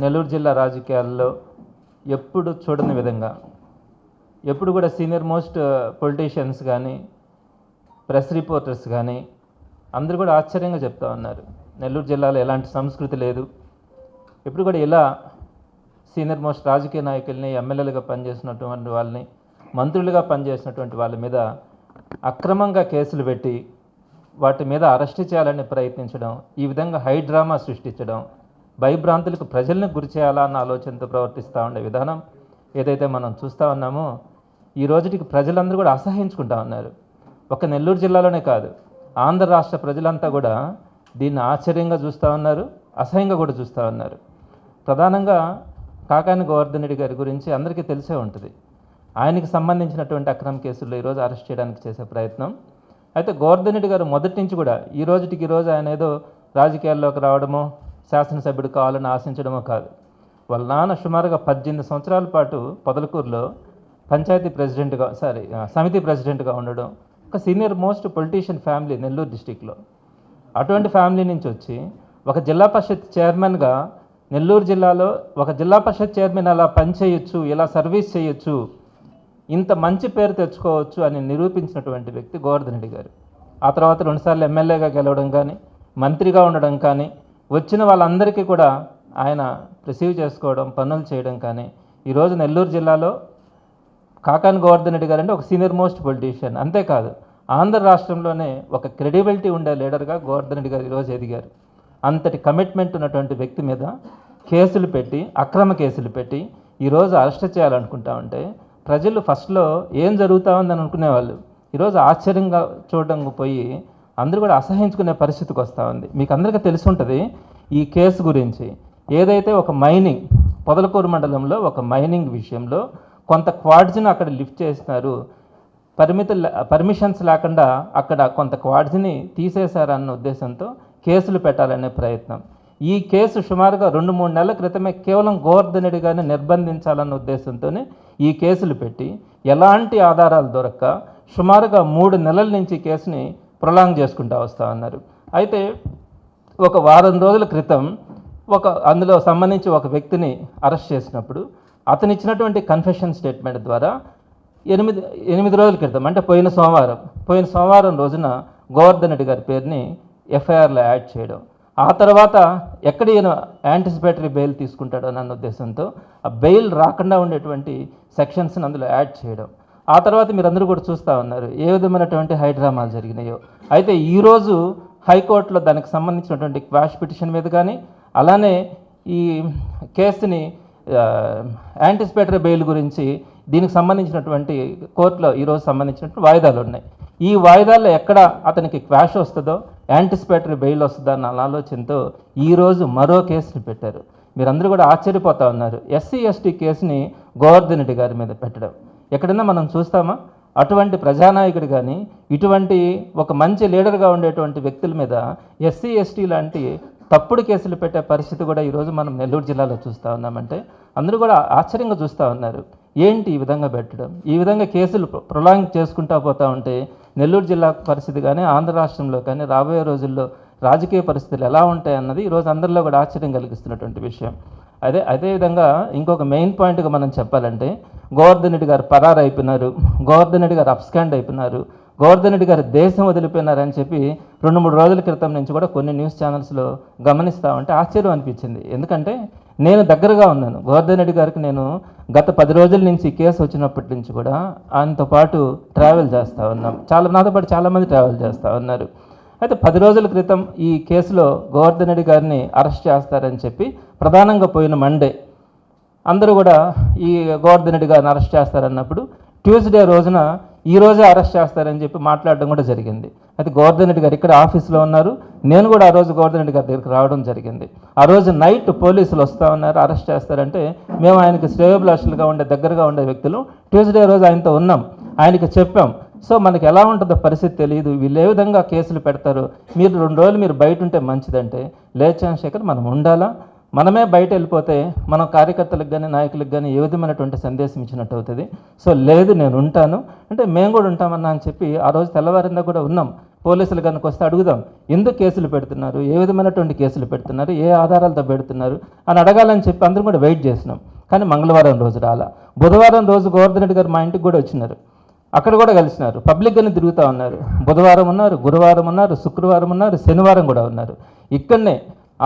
నెల్లూరు జిల్లా రాజకీయాల్లో ఎప్పుడు చూడని విధంగా ఎప్పుడు కూడా సీనియర్ మోస్ట్ పొలిటీషియన్స్ కానీ ప్రెస్ రిపోర్టర్స్ కానీ అందరూ కూడా ఆశ్చర్యంగా చెప్తా ఉన్నారు. నెల్లూరు జిల్లాలో ఎలాంటి సంస్కృతి లేదు. ఎప్పుడు కూడా ఇలా సీనియర్ మోస్ట్ రాజకీయ నాయకుల్ని ఎమ్మెల్యేలుగా పనిచేసినటువంటి వాళ్ళని మంత్రులుగా పనిచేసినటువంటి వాళ్ళ మీద అక్రమంగా కేసులు పెట్టి వాటి మీద అరెస్ట్ చేయాలని ప్రయత్నించడం ఈ విధంగా హై డ్రామా సృష్టించడం భయభ్రాంతులకు ప్రజల్ని గురి చేయాలా అన్న ఆలోచనతో ప్రవర్తిస్తూ ఉండే విధానం ఏదైతే మనం చూస్తూ ఉన్నామో ఈ రోజుటికి ప్రజలందరూ కూడా అసహించుకుంటా ఉన్నారు. ఒక నెల్లూరు జిల్లాలోనే కాదు ఆంధ్ర రాష్ట్ర ప్రజలంతా కూడా దీన్ని ఆశ్చర్యంగా చూస్తూ ఉన్నారు అసహ్యంగా కూడా చూస్తూ ఉన్నారు. ప్రధానంగా కాకాని గోవర్ధన్ రెడ్డి గారి గురించి అందరికీ తెలిసే ఉంటుంది. ఆయనకి సంబంధించినటువంటి అక్రమ కేసుల్లో ఈరోజు అరెస్ట్ చేయడానికి చేసే ప్రయత్నం. అయితే గోవర్ధన్ రెడ్డి గారు మొదటి నుంచి కూడా ఈ రోజుటికి ఈరోజు ఆయన ఏదో రాజకీయాల్లోకి రావడమో శాసనసభ్యుడు కావాలని ఆశించడమో కాదు. వాళ్ళ నాన్న సుమారుగా పద్దెనిమిది సంవత్సరాల పాటు పొదలకూరులో పంచాయతీ ప్రెసిడెంట్గా సారీ సమితి ప్రెసిడెంట్గా ఉండడం ఒక senior most politician family Nellore డిస్టిక్లో. అటువంటి ఫ్యామిలీ నుంచి వచ్చి ఒక జిల్లా పరిషత్ చైర్మన్గా నెల్లూరు జిల్లాలో ఒక జిల్లా పరిషత్ చైర్మన్ అలా పనిచేయొచ్చు ఇలా సర్వీస్ చేయొచ్చు ఇంత మంచి పేరు తెచ్చుకోవచ్చు అని నిరూపించినటువంటి వ్యక్తి గోవర్ధన్ రెడ్డి గారు. ఆ తర్వాత రెండుసార్లు ఎమ్మెల్యేగా గెలవడం కానీ మంత్రిగా ఉండడం కానీ వచ్చిన వాళ్ళందరికీ కూడా ఆయన రిసీవ్ చేసుకోవడం పనులు చేయడం కానీ ఈరోజు నెల్లూరు జిల్లాలో కాకాన్ గోవర్ధన్ రెడ్డి గారు అంటే ఒక సీనియర్ మోస్ట్ పొలిటీషియన్. అంతేకాదు ఆంధ్ర రాష్ట్రంలోనే ఒక క్రెడిబిలిటీ ఉండే లీడర్గా గోవర్ధన్ రెడ్డి గారు ఈరోజు ఎదిగారు. అంతటి కమిట్మెంట్ ఉన్నటువంటి వ్యక్తి మీద కేసులు పెట్టి అక్రమ కేసులు పెట్టి ఈరోజు అరెస్ట్ చేయాలనుకుంటా ఉంటే ప్రజలు ఫస్ట్లో ఏం జరుగుతా ఉందని అనుకునేవాళ్ళు ఈరోజు ఆశ్చర్యంగా చూడడం పోయి అందరూ కూడా అసహించుకునే పరిస్థితికి వస్తూ ఉంది. మీకు అందరికీ తెలిసి ఉంటుంది ఈ కేసు గురించి ఏదైతే ఒక మైనింగ్ పొదలకూరు మండలంలో ఒక మైనింగ్ విషయంలో కొంత క్వాడ్జిని అక్కడ లిఫ్ట్ చేస్తున్నారు పరిమిత పర్మిషన్స్ లేకుండా అక్కడ కొంత క్వాడ్జిని తీసేశారన్న ఉద్దేశంతో కేసులు పెట్టాలనే ప్రయత్నం. ఈ కేసు సుమారుగా రెండు మూడు నెలల క్రితమే కేవలం గోవర్ధనుడిగానే నిర్బంధించాలన్న ఉద్దేశంతోనే ఈ కేసులు పెట్టి ఎలాంటి ఆధారాలు దొరక్క సుమారుగా మూడు నెలల నుంచి కేసుని ప్రొలాంగ్ చేసుకుంటూ వస్తూ ఉన్నారు అయితే ఒక వారం రోజుల క్రితం ఒక అందులో సంబంధించి ఒక వ్యక్తిని అరెస్ట్ చేసినప్పుడు అతను ఇచ్చినటువంటి కన్ఫెషన్ స్టేట్మెంట్ ద్వారా ఎనిమిది ఎనిమిది రోజుల క్రితం అంటే పోయిన సోమవారం పోయిన సోమవారం రోజున గోవర్ధన్ రెడ్డి గారి పేరుని ఎఫ్ఐఆర్లో యాడ్ చేయడం. ఆ తర్వాత ఎక్కడ ఈయన యాంటిసిపేటరీ బెయిల్ తీసుకుంటాడో అన్న ఉద్దేశంతో ఆ బెయిల్ రాకుండా ఉండేటువంటి సెక్షన్స్ని అందులో యాడ్ చేయడం. ఆ తర్వాత మీరు అందరూ కూడా చూస్తూ ఉన్నారు. ఏ విధమైనటువంటి హైడ్రామాలు జరిగినాయో. అయితే ఈరోజు హైకోర్టులో దానికి సంబంధించినటువంటి క్వాష్ పిటిషన్ మీద కానీ అలానే ఈ కేసుని యాంటిసిపేటరీ బెయిల్ గురించి దీనికి సంబంధించినటువంటి కోర్టులో ఈరోజు సంబంధించినటువంటి వాయిదాలు ఉన్నాయి. ఈ వాయిదాల్లో ఎక్కడ అతనికి క్వాష్ వస్తుందో యాంటిసిపేటరీ బెయిల్ వస్తుందో అన్న ఆలోచనతో ఈరోజు మరో కేసుని పెట్టారు. మీరందరూ కూడా ఆశ్చర్యపోతా ఉన్నారు. ఎస్సీ ఎస్టీ కేసుని గోవర్ధన్ రెడ్డి గారి మీద పెట్టడం. ఎక్కడైనా మనం చూస్తామా? అటువంటి ప్రజానాయకుడు కానీ ఇటువంటి ఒక మంచి లీడర్గా ఉండేటువంటి వ్యక్తుల మీద ఎస్సీ ఎస్టీ లాంటి తప్పుడు కేసులు పెట్టే పరిస్థితి కూడా ఈరోజు మనం నెల్లూరు జిల్లాలో చూస్తూ ఉన్నామంటే అందరూ కూడా ఆశ్చర్యంగా చూస్తూ ఉన్నారు. ఏంటి ఈ విధంగా పెట్టడం? ఈ విధంగా కేసులు ప్రొలాంగ్ చేసుకుంటా పోతా ఉంటే నెల్లూరు జిల్లా పరిస్థితి కానీ ఆంధ్ర రాష్ట్రంలో కానీ రాబోయే రోజుల్లో రాజకీయ పరిస్థితులు ఎలా ఉంటాయి అన్నది ఈరోజు అందరిలో కూడా ఆశ్చర్యం కలిగిస్తున్నటువంటి విషయం. అదే అదేవిధంగా ఇంకొక మెయిన్ పాయింట్గా మనం చెప్పాలంటే గోవర్ధన్ రెడ్డి గారు పరారైపోయినారు అయిపోయినారు గోవర్ధన్ రెడ్డి గారు అప్స్కాండ్ అయిపోయినారు గోవర్ధన్ రెడ్డి గారు దేశం వదిలిపోయినారని చెప్పి రెండు మూడు రోజుల క్రితం నుంచి కూడా కొన్ని న్యూస్ ఛానల్స్లో గమనిస్తా ఉంటే ఆశ్చర్యం అనిపించింది. ఎందుకంటే నేను దగ్గరగా ఉన్నాను. గోవర్ధన్ రెడ్డి గారికి నేను గత పది రోజుల నుంచి ఈ కేసు వచ్చినప్పటి నుంచి కూడా ఆయనతో పాటు ట్రావెల్ చేస్తూ ఉన్నాం. చాలా నాతో పాటు చాలామంది ట్రావెల్ చేస్తూ ఉన్నారు. అయితే పది రోజుల క్రితం ఈ కేసులో గోవర్ధన్ రెడ్డి గారిని అరెస్ట్ చేస్తారని చెప్పి ప్రధానంగా పోయిన మండే అందరూ కూడా ఈ గోవర్ధన్ రెడ్డి గారిని అరెస్ట్ చేస్తారన్నప్పుడు ట్యూస్డే రోజున ఈ రోజే అరెస్ట్ చేస్తారని చెప్పి మాట్లాడడం కూడా జరిగింది. అయితే గోవర్ధన్ రెడ్డి గారు ఇక్కడ ఆఫీస్లో ఉన్నారు. నేను కూడా ఆ రోజు గోవర్ధన్ రెడ్డి గారి దగ్గరికి రావడం జరిగింది. ఆ రోజు నైట్ పోలీసులు వస్తూ ఉన్నారు అరెస్ట్ చేస్తారంటే మేము ఆయనకి శ్రేయోభిలాషులుగా ఉండే దగ్గరగా ఉండే వ్యక్తులు ట్యూస్డే రోజు ఆయనతో ఉన్నాం. ఆయనకి చెప్పాం. సో మనకి ఎలా ఉంటుందో పరిస్థితి తెలియదు. వీళ్ళు ఏ విధంగా కేసులు పెడతారు? మీరు రెండు రోజులు మీరు బయట ఉంటే మంచిదంటే లేదు చంద్రశేఖర్ మనం ఉండాలా? మనమే బయట వెళ్ళిపోతే మనం కార్యకర్తలకు కానీ నాయకులకు కానీ ఏ విధమైనటువంటి సందేశం ఇచ్చినట్టు అవుతుంది? సో లేదు నేను ఉంటాను. అంటే మేము కూడా ఉంటామన్నా అని చెప్పి ఆ రోజు తెల్లవారిందా కూడా ఉన్నాం. పోలీసులు కనుక వస్తే అడుగుదాం ఎందుకు కేసులు పెడుతున్నారు? ఏ విధమైనటువంటి కేసులు పెడుతున్నారు? ఏ ఆధారాలతో పెడుతున్నారు? అని అడగాలని చెప్పి అందరం కూడా వెయిట్ చేసినాం. కానీ మంగళవారం రోజు రాలా. బుధవారం రోజు గోవర్ధన్ రెడ్డి గారు మా ఇంటికి కూడా వచ్చినారు. అక్కడ కూడా కలిసినారు. పబ్లిక్గానే తిరుగుతూ ఉన్నారు. బుధవారం ఉన్నారు గురువారం ఉన్నారు శుక్రవారం ఉన్నారు శనివారం కూడా ఉన్నారు. ఇక్కడనే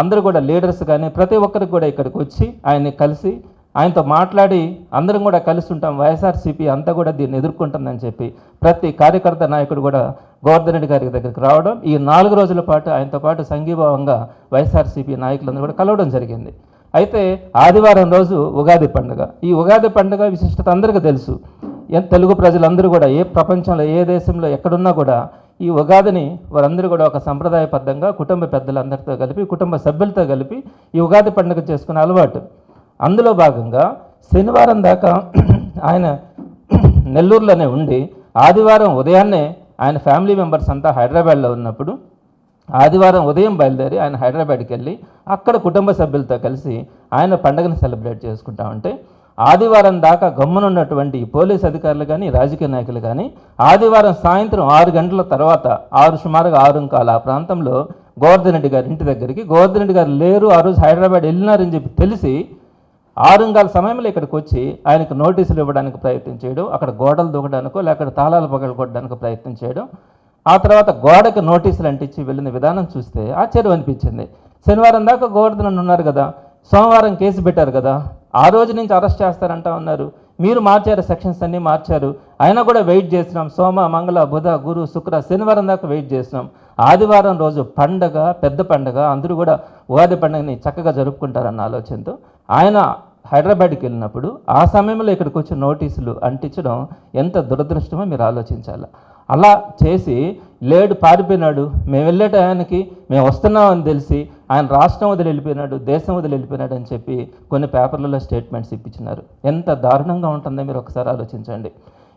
అందరూ కూడా లీడర్స్ కానీ ప్రతి ఒక్కరికి కూడా ఇక్కడికి వచ్చి ఆయన్ని కలిసి ఆయనతో మాట్లాడి అందరం కూడా కలిసి ఉంటాం. వైఎస్ఆర్సీపీ అంతా కూడా దీన్ని ఎదుర్కొంటుందని చెప్పి ప్రతి కార్యకర్త నాయకుడు కూడా గోవర్ధన్ రెడ్డి గారి దగ్గరికి రావడం ఈ నాలుగు రోజుల పాటు ఆయనతో పాటు సంఘీభావంగా వైఎస్ఆర్సీపీ నాయకులందరూ కూడా కలవడం జరిగింది. అయితే ఆదివారం రోజు ఉగాది పండుగ. ఈ ఉగాది పండుగ విశిష్టత అందరికీ తెలుసు. తెలుగు ప్రజలందరూ కూడా ఏ ప్రపంచంలో ఏ దేశంలో ఎక్కడున్నా కూడా ఈ ఉగాదిని వారందరూ కూడా ఒక సంప్రదాయబద్ధంగా కుటుంబ పెద్దలందరితో కలిపి కుటుంబ సభ్యులతో కలిపి ఈ ఉగాది పండుగ చేసుకునే అలవాటు. అందులో భాగంగా శనివారం దాకా ఆయన నెల్లూరులోనే ఉండి ఆదివారం ఉదయాన్నే ఆయన ఫ్యామిలీ మెంబర్స్ అంతా హైదరాబాద్లో ఉన్నప్పుడు ఆదివారం ఉదయం బయలుదేరి ఆయన హైదరాబాద్కి వెళ్ళి అక్కడ కుటుంబ సభ్యులతో కలిసి ఆయన పండుగను సెలబ్రేట్ చేసుకుంటా ఉంటే ఆదివారం దాకా గమ్మునున్నటువంటి పోలీస్ అధికారులు కానీ రాజకీయ నాయకులు కానీ ఆదివారం సాయంత్రం ఆరు గంటల తర్వాత ఆరు సుమారుగా ఆరు కాల ఆ ప్రాంతంలో గోవర్ధన్ రెడ్డి గారి ఇంటి దగ్గరికి గోవర్ధన్ రెడ్డి గారు లేరు ఆ రోజు హైదరాబాద్ వెళ్ళినారని చెప్పి తెలిసి ఆరుంగాల సమయంలో ఇక్కడికి వచ్చి ఆయనకు నోటీసులు ఇవ్వడానికి ప్రయత్నం చేయడం అక్కడ గోడలు దూకడానికో లేక తాళాలు పగలు కొట్టడానికి ప్రయత్నం చేయడం ఆ తర్వాత గోడకు నోటీసులు అంటించి వెళ్ళిన విధానం చూస్తే ఆశ్చర్యం అనిపించింది. శనివారం దాకా గోవర్ధన్ ఉన్నారు కదా సోమవారం కేసు పెట్టారు కదా ఆ రోజు నుంచి అరెస్ట్ చేస్తారంటా ఉన్నారు. మీరు మార్చారు సెక్షన్స్ అన్నీ మార్చారు. అయినా కూడా వెయిట్ చేసినాం సోమ మంగళ బుధ గురు శుక్ర శనివారం దాకా వెయిట్ చేసినాం ఆదివారం రోజు పండగ పెద్ద పండగ అందరూ కూడా ఉగాది పండుగని చక్కగా జరుపుకుంటారన్న ఆలోచనతో ఆయన హైదరాబాద్కి వెళ్ళినప్పుడు ఆ సమయంలో ఇక్కడికి వచ్చి నోటీసులు అంటించడం ఎంత దురదృష్టమో మీరు ఆలోచించాలి. అలా చేసి లేడు పారిపోయినాడు. మేము వెళ్ళే టయానికి మేము వస్తున్నామని తెలిసి ఆయన రాష్ట్రం వదిలి వెళ్ళిపోయినాడు దేశం వదిలి వెళ్ళిపోయినాడు అని చెప్పి కొన్ని పేపర్లలో స్టేట్మెంట్స్ ఇప్పించినారు. ఎంత దారుణంగా ఉంటుందో మీరు ఒకసారి ఆలోచించండి.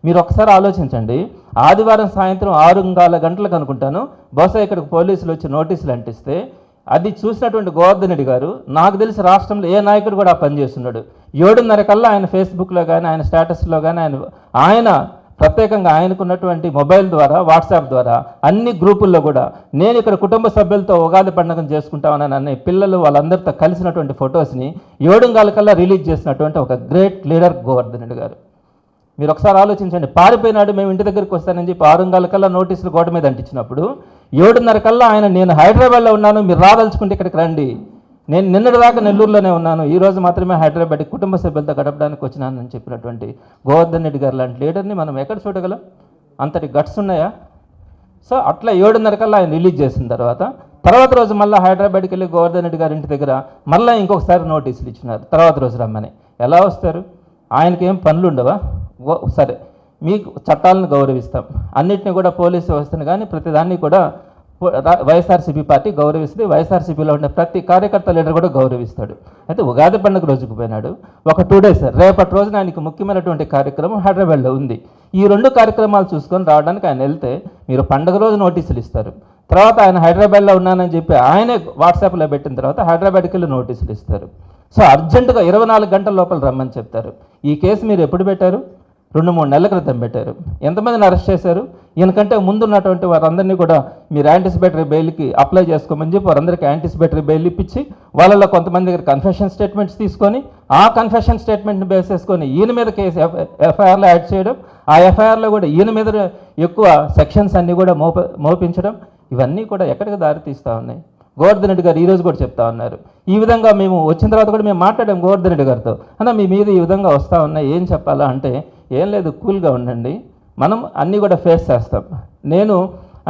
మీరు ఒకసారి ఆలోచించండి. ఆదివారం సాయంత్రం ఆరు గంటలకు అనుకుంటాను. బహుశా ఇక్కడికి పోలీసులు వచ్చి నోటీసులు అంటిస్తే అది చూసినటువంటి గోవర్ధనుడి గారు నాకు తెలిసి రాష్ట్రంలో ఏ నాయకుడు కూడా ఆ పని చేస్తున్నాడు. ఏడున్నర కల్లా ఆయన ఫేస్బుక్లో కానీ ఆయన స్టేటస్లో కానీ ఆయన ఆయన ప్రత్యేకంగా ఆయనకున్నటువంటి మొబైల్ ద్వారా వాట్సాప్ ద్వారా అన్ని గ్రూపుల్లో కూడా నేను ఇక్కడ కుటుంబ సభ్యులతో ఉగాది పండుగను చేసుకుంటామని అనే పిల్లలు వాళ్ళందరితో కలిసినటువంటి ఫొటోస్ని ఏడుంగాల కల్లా రిలీజ్ చేసినటువంటి ఒక గ్రేట్ లీడర్ గోవర్ధన్ రెడ్డి గారు. మీరు ఒకసారి ఆలోచించండి పారిపోయినాడు మేము ఇంటి దగ్గరికి వస్తానని చెప్పి ఆరుంగాల కల్లా నోటీసులు గోడ మీద అంటించినప్పుడు ఏడున్నర కల్లా ఆయన నేను హైదరాబాద్లో ఉన్నాను మీరు రాదలుచుకుంటే ఇక్కడికి రండి. నేను నిన్నటి దాకా నెల్లూరులోనే ఉన్నాను. ఈ రోజు మాత్రమే హైదరాబాద్ కుటుంబ సభ్యులతో గడపడానికి వచ్చినానని చెప్పినటువంటి గోవర్ధన్ రెడ్డి గారు లాంటి లీడర్ని మనం ఎక్కడ చూడగలం? అంతటి గట్స్ ఉన్నాయా? సో అట్లా ఏడున్నర కల్లా ఆయన రిలీజ్ చేసిన తర్వాత తర్వాత రోజు మళ్ళీ హైదరాబాద్కి వెళ్ళి గోవర్ధన్ రెడ్డి గారి ఇంటి దగ్గర మళ్ళీ ఇంకొకసారి నోటీసులు ఇచ్చినారు. తర్వాత రోజు రమ్మని. ఎలా వస్తారు? ఆయనకి ఏం పనులు ఉండవా? సరే. మీకు చట్టాలను గౌరవిస్తాం. అన్నిటిని కూడా పోలీసు వ్యవస్థను కానీ ప్రతిదాన్ని కూడా వైఎస్ఆర్సీపీ పార్టీ గౌరవిస్తుంది. వైఎస్ఆర్సీపీలో ఉండే ప్రతి కార్యకర్త లీడర్ కూడా గౌరవిస్తాడు. అయితే ఉగాది పండుగ రోజుకు పోయినాడు. ఒక టూ డేస్ రేపటి రోజున ఆయనకి ముఖ్యమైనటువంటి కార్యక్రమం హైదరాబాద్లో ఉంది. ఈ రెండు కార్యక్రమాలు చూసుకొని రావడానికి ఆయన వెళ్తే మీరు పండుగ రోజు నోటీసులు ఇస్తారు. తర్వాత ఆయన హైదరాబాద్లో ఉన్నానని చెప్పి ఆయనే వాట్సాప్లో పెట్టిన తర్వాత హైదరాబాద్కి వెళ్ళి నోటీసులు ఇస్తారు. సో అర్జెంటుగా ఇరవై నాలుగు గంటల లోపల రమ్మని చెప్తారు. ఈ కేసు మీరు ఎప్పుడు పెట్టారు? రెండు మూడు నెలల క్రితం పెట్టారు. ఎంతమందిని అరెస్ట్ చేశారు? ఈయనకంటే ముందు ఉన్నటువంటి వారందరినీ కూడా మీరు యాంటిసిపేటరీ బెయిల్కి అప్లై చేసుకోమని చెప్పి వారందరికీ యాంటిసిపేటరీ బెయిల్ ఇప్పించి వాళ్ళలో కొంతమంది దగ్గర కన్ఫెషన్ స్టేట్మెంట్స్ తీసుకొని ఆ కన్ఫెషన్ స్టేట్మెంట్ని బేస్ చేసుకొని ఈయన మీద కేసు ఎఫ్ఐఆర్లో యాడ్ చేయడం ఆ ఎఫ్ఐఆర్లో కూడా ఈయన మీద ఎక్కువ సెక్షన్స్ అన్నీ కూడా మోప మోపించడం ఇవన్నీ కూడా ఎక్కడికి దారి తీస్తూ ఉన్నాయి? గోవర్ధన్ రెడ్డి గారు ఈరోజు కూడా చెప్తా ఉన్నారు. ఈ విధంగా మేము వచ్చిన తర్వాత కూడా మేము మాట్లాడాం గోవర్ధన్ రెడ్డి గారితో. అన్న మీ మీద ఈ విధంగా వస్తూ ఉన్నాయి ఏం చెప్పాలా అంటే ఏం లేదు కూల్గా ఉండండి. మనం అన్నీ కూడా ఫేస్ చేస్తాం. నేను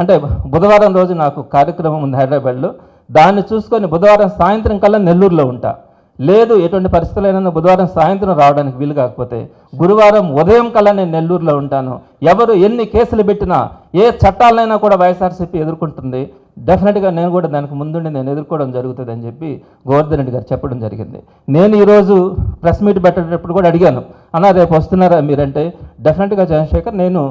అంటే బుధవారం రోజు నాకు కార్యక్రమం ఉంది హైదరాబాద్లో. దాన్ని చూసుకొని బుధవారం సాయంత్రం కల్లా నెల్లూరులో ఉంటా. లేదు ఎటువంటి పరిస్థితులైనా బుధవారం సాయంత్రం రావడానికి వీలు కాకపోతే గురువారం ఉదయం కల్లా నేను నెల్లూరులో ఉంటాను. ఎవరు ఎన్ని కేసులు పెట్టినా ఏ చట్టాలైనా కూడా వైఎస్ఆర్సీపీ ఎదుర్కొంటుంది. డెఫినెట్గా నేను కూడా దానికి ముందుండి నేను ఎదుర్కోవడం జరుగుతుంది అని చెప్పి గోవర్ధన్ రెడ్డి గారు చెప్పడం జరిగింది. నేను ఈరోజు ప్రెస్ మీట్ పెట్టేటప్పుడు కూడా అడిగాను. అన్న రేపు వస్తున్నారా మీరంటే? డెఫినెట్గా చంద్రశేఖర్ నేను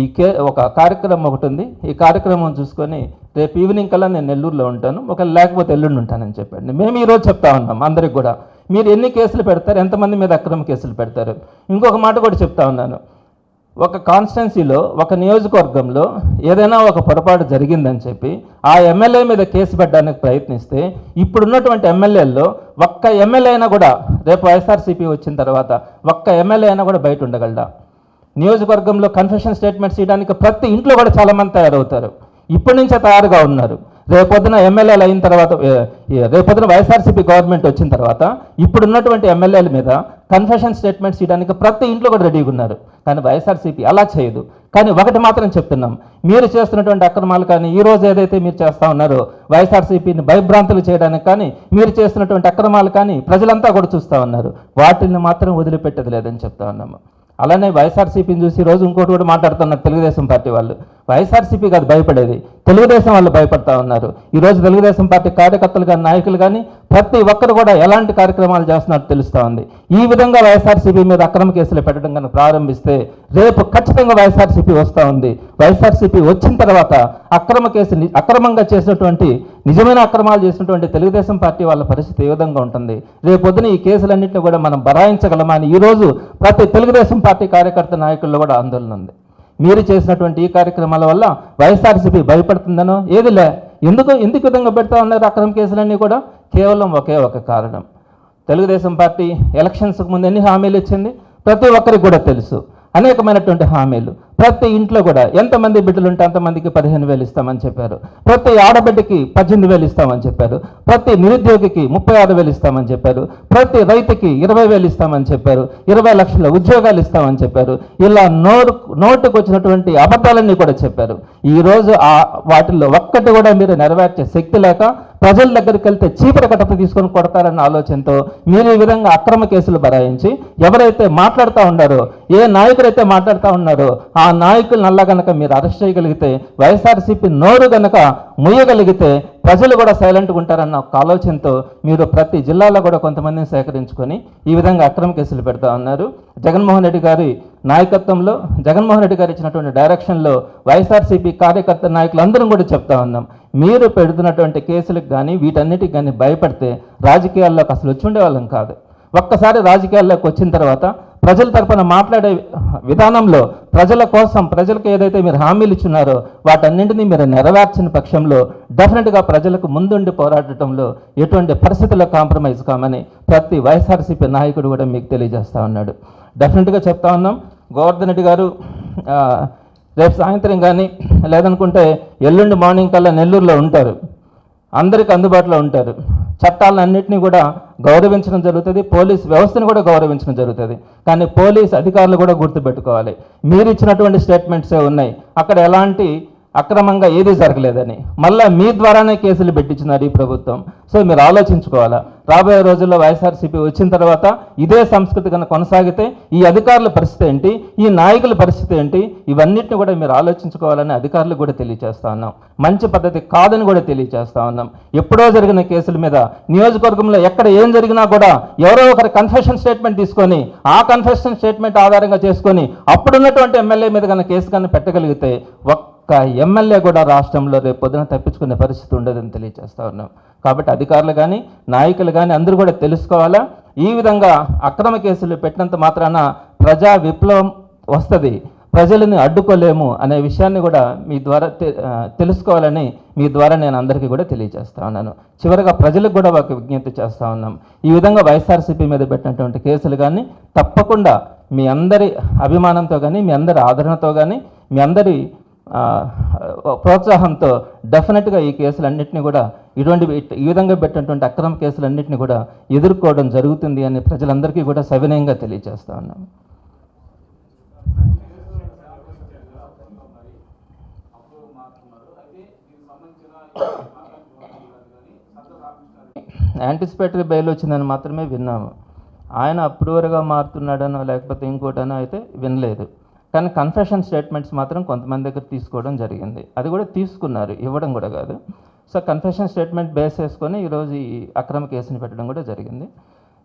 ఈ కే ఒక కార్యక్రమం ఒకటి ఉంది. ఈ కార్యక్రమం చూసుకొని రేపు ఈవినింగ్ కల్లా నేను నెల్లూరులో ఉంటాను. ఒక లేకపోతే ఎల్లుండి ఉంటానని చెప్పండి. మేము ఈరోజు చెప్తా ఉన్నాం అందరికి కూడా. మీరు ఎన్ని కేసులు పెడతారు? ఎంతమంది మీద అక్రమ కేసులు పెడతారు? ఇంకొక మాట కూడా చెప్తా ఉన్నాను. ఒక కాన్స్టెన్సీలో ఒక నియోజకవర్గంలో ఏదైనా ఒక పొరపాటు జరిగిందని చెప్పి ఆ ఎమ్మెల్యే మీద కేసు పెట్టడానికి ప్రయత్నిస్తే ఇప్పుడున్నటువంటి ఎమ్మెల్యేల్లో ఒక్క ఎమ్మెల్యే అయినా కూడా రేపు వైఎస్ఆర్సీపీ వచ్చిన తర్వాత ఒక్క ఎమ్మెల్యే అయినా కూడా బయట ఉండగలడా? నియోజకవర్గంలో కన్ఫెషన్ స్టేట్మెంట్స్ ఇవ్వడానికి ప్రతి ఇంట్లో కూడా చాలామంది తయారవుతారు. ఇప్పటి నుంచే తయారుగా ఉన్నారు. రేపొద్దున ఎమ్మెల్యేలు అయిన తర్వాత రేపొద్దున వైఎస్ఆర్సీపీ గవర్నమెంట్ వచ్చిన తర్వాత ఇప్పుడున్నటువంటి ఎమ్మెల్యేల మీద కన్ఫెషన్ స్టేట్మెంట్స్ ఇవ్వడానికి ప్రతి ఇంట్లో కూడా రెడీగా ఉన్నారు. కానీ వైఎస్ఆర్సీపీ అలా చేయదు. కానీ ఒకటి మాత్రం చెప్తున్నాం. మీరు చేస్తున్నటువంటి అక్రమాలు కానీ ఈ రోజు ఏదైతే మీరు చేస్తా ఉన్నారో వైఎస్ఆర్సీపీని భయభ్రాంతులు చేయడానికి కానీ మీరు చేస్తున్నటువంటి అక్రమాలు కానీ ప్రజలంతా కూడా చూస్తూ ఉన్నారు. వాటిని మాత్రం వదిలిపెట్టేది లేదని చెప్తా ఉన్నాము. అలానే వైఎస్ఆర్సీపీని చూసి రోజు ఇంకోటి కూడా మాట్లాడుతున్నారు తెలుగుదేశం పార్టీ వాళ్ళు. వైఎస్ఆర్సీపీ కాదు భయపడేది. తెలుగుదేశం వాళ్ళు భయపడతా ఉన్నారు. ఈ రోజు తెలుగుదేశం పార్టీ కార్యకర్తలు కానీ నాయకులు కానీ ప్రతి ఒక్కరు కూడా ఎలాంటి కార్యక్రమాలు చేస్తున్నట్టు తెలుస్తూ ఉంది. ఈ విధంగా వైఎస్ఆర్సీపీ మీద అక్రమ కేసులు పెట్టడం కనుక ప్రారంభిస్తే రేపు ఖచ్చితంగా వైఎస్ఆర్సీపీ వస్తూ ఉంది. వైఎస్ఆర్సీపీ వచ్చిన తర్వాత అక్రమ కేసు అక్రమంగా చేసినటువంటి నిజమైన అక్రమాలు చేసినటువంటి తెలుగుదేశం పార్టీ వాళ్ళ పరిస్థితి ఏ విధంగా ఉంటుంది? రేపొద్దున ఈ కేసులన్నింటినీ కూడా మనం బరాయించగలమా అని ఈరోజు ప్రతి తెలుగుదేశం పార్టీ కార్యకర్త నాయకుల్లో కూడా ఆందోళన ఉంది. మీరు చేసినటువంటి ఈ కార్యక్రమాల వల్ల వైఎస్ఆర్సీపీ భయపడుతుందనో ఏదిలే ఎందుకు ఎందుకు విధంగా పెడతా ఉన్నారు అక్రమ కేసులన్నీ కూడా? కేవలం ఒకే ఒక కారణం. తెలుగుదేశం పార్టీ ఎలక్షన్స్కి ముందు ఎన్ని హామీలు ఇచ్చింది? ప్రతి ఒక్కరికి కూడా తెలుసు. అనేకమైనటువంటి హామీలు. ప్రతి ఇంట్లో కూడా ఎంతమంది బిడ్డలు ఉంటే అంతమందికి పదిహేను వేలు ఇస్తామని చెప్పారు. ప్రతి ఆడబిడ్డకి పద్దెనిమిది వేలు ఇస్తామని చెప్పారు. ప్రతి నిరుద్యోగికి ముప్పై ఆరు వేలు ఇస్తామని చెప్పారు. ప్రతి రైతుకి ఇరవై వేలు ఇస్తామని చెప్పారు. ఇరవై లక్షల ఉద్యోగాలు ఇస్తామని చెప్పారు. ఇలా నోరు నోటుకు వచ్చినటువంటి అబద్ధాలన్నీ కూడా చెప్పారు. ఈరోజు ఆ వాటిల్లో ఒక్కటి కూడా మీరు నెరవేర్చే శక్తి లేక ప్రజల దగ్గరికి వెళ్తే చీపుర కట్టపు తీసుకొని కొడతారన్న ఆలోచనతో మీరు ఈ విధంగా అక్రమ కేసులు బరాయించి ఎవరైతే మాట్లాడుతూ ఉన్నారో ఏ నాయకుడైతే మాట్లాడుతూ ఉన్నారో ఆ నాయకులు నల్ల గనక మీరు అరెస్ట్ చేయగలిగితే వైఎస్ఆర్సీపీ నోరు గనక ముయ్యగలిగితే ప్రజలు కూడా సైలెంట్గా ఉంటారన్న ఒక ఆలోచనతో మీరు ప్రతి జిల్లాలో కూడా కొంతమందిని సేకరించుకొని ఈ విధంగా అక్రమ కేసులు పెడతా ఉన్నారు. జగన్మోహన్ రెడ్డి గారి నాయకత్వంలో జగన్మోహన్ రెడ్డి గారు ఇచ్చినటువంటి డైరెక్షన్లో వైఎస్ఆర్సీపీ కార్యకర్త నాయకులందరం కూడా చెప్తా ఉన్నాం. మీరు పెడుతున్నటువంటి కేసులకు కానీ వీటన్నిటికి కానీ భయపడితే రాజకీయాల్లోకి అసలు వచ్చి ఉండేవాళ్ళం కాదు. ఒక్కసారి రాజకీయాల్లోకి వచ్చిన తర్వాత ప్రజల తరపున మాట్లాడే విధానంలో ప్రజల కోసం ప్రజలకు ఏదైతే మీరు హామీలు ఇచ్చున్నారో వాటన్నింటినీ మీరు నెరవేర్చిన పక్షంలో డెఫినెట్గా ప్రజలకు ముందుండి పోరాడటంలో ఎటువంటి పరిస్థితుల్లో కాంప్రమైజ్ కామని ప్రతి వైఎస్ఆర్సీపీ నాయకుడు కూడా మీకు తెలియజేస్తా ఉన్నాడు. డెఫినెట్గా చెప్తా ఉన్నాం. గోవర్ధన్ రెడ్డి గారు రేపు సాయంత్రం కానీ లేదనుకుంటే ఎల్లుండి మార్నింగ్ కల్లా నెల్లూరులో ఉంటారు. అందరికి అందుబాటులో ఉంటారు. చట్టాలన్నింటినీ కూడా గౌరవించడం జరుగుతుంది. పోలీస్ వ్యవస్థను కూడా గౌరవించడం జరుగుతుంది. కానీ పోలీస్ అధికారులు కూడా గుర్తుపెట్టుకోవాలి. మీరు ఇచ్చినటువంటి స్టేట్మెంట్సే ఉన్నాయి. అక్కడ ఎలాంటి అక్రమంగా ఏదీ జరగలేదని. మళ్ళా మీ ద్వారానే కేసులు పెట్టించినారు ఈ ప్రభుత్వం. సో మీరు ఆలోచించుకోవాలా. రాబోయే రోజుల్లో వైఎస్ఆర్సీపీ వచ్చిన తర్వాత ఇదే సంస్కృతి కనుక కొనసాగితే ఈ అధికారుల పరిస్థితి ఏంటి? ఈ నాయకుల పరిస్థితి ఏంటి? ఇవన్నిటిని కూడా మీరు ఆలోచించుకోవాలని అధికారులు కూడా తెలియజేస్తా ఉన్నాం. మంచి పద్ధతి కాదని కూడా తెలియజేస్తా ఉన్నాం. ఎప్పుడో జరిగిన కేసుల మీద నియోజకవర్గంలో ఎక్కడ ఏం జరిగినా కూడా ఎవరో ఒకరి కన్ఫెషన్ స్టేట్మెంట్ తీసుకొని ఆ కన్ఫెషన్ స్టేట్మెంట్ ఆధారంగా చేసుకొని అప్పుడున్నటువంటి ఎమ్మెల్యే మీద కనుక కేసు కనుక పెట్టగలిగితే ఒక్క ఎమ్మెల్యే కూడా రాష్ట్రంలో రేపు పొద్దున తప్పించుకునే పరిస్థితి ఉండదని తెలియజేస్తా ఉన్నాం. కాబట్టి అధికారులు కానీ నాయకులు కానీ అందరూ కూడా తెలుసుకోవాలా? ఈ విధంగా అక్రమ కేసులు పెట్టినంత మాత్రాన ప్రజా విప్లవం వస్తుంది. ప్రజలని అడ్డుకోలేము అనే విషయాన్ని కూడా మీ ద్వారా తె- తెలుసుకోవాలని మీ ద్వారా నేను అందరికీ కూడా తెలియజేస్తా ఉన్నాను. చివరిగా ప్రజలకు కూడా ఒక విజ్ఞప్తి చేస్తూ ఉన్నాం. ఈ విధంగా వైఎస్ఆర్సీపీ మీద పెట్టినటువంటి కేసులు కానీ తప్పకుండా మీ అందరి అభిమానంతో కానీ మీ అందరి ఆదరణతో కానీ మీ అందరి ప్రోత్సాహంతో డెఫినెట్గా ఈ కేసులన్నింటినీ కూడా ఇటువంటి ఈ విధంగా పెట్టినటువంటి అక్రమ కేసులన్నింటినీ కూడా ఎదుర్కోవడం జరుగుతుంది అని ప్రజలందరికీ కూడా సవినయంగా తెలియజేస్తా ఉన్నాము. యాంటిసిపేటరీ బెయిల్ వచ్చిందని మాత్రమే విన్నాము. ఆయన అప్రూవర్గా మారుతున్నాడనో లేకపోతే ఇంకోటనో అయితే వినలేదు. కానీ కన్ఫెషన్ స్టేట్మెంట్స్ మాత్రం కొంతమంది దగ్గర తీసుకోవడం జరిగింది. అది కూడా తీసుకున్నారు ఇవ్వడం కూడా కాదు. సో కన్ఫెషన్ స్టేట్మెంట్ బేస్ చేసుకొని ఈరోజు ఈ అక్రమ కేసుని పెట్టడం కూడా జరిగింది.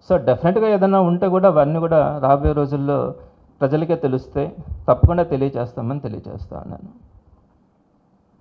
సో డెఫినెట్గా ఏదైనా ఉంటే కూడా అవన్నీ కూడా రాబోయే రోజుల్లో ప్రజలకే తెలుస్తాయి తప్పకుండా తెలియజేస్తామని తెలియజేస్తా ఉన్నాను.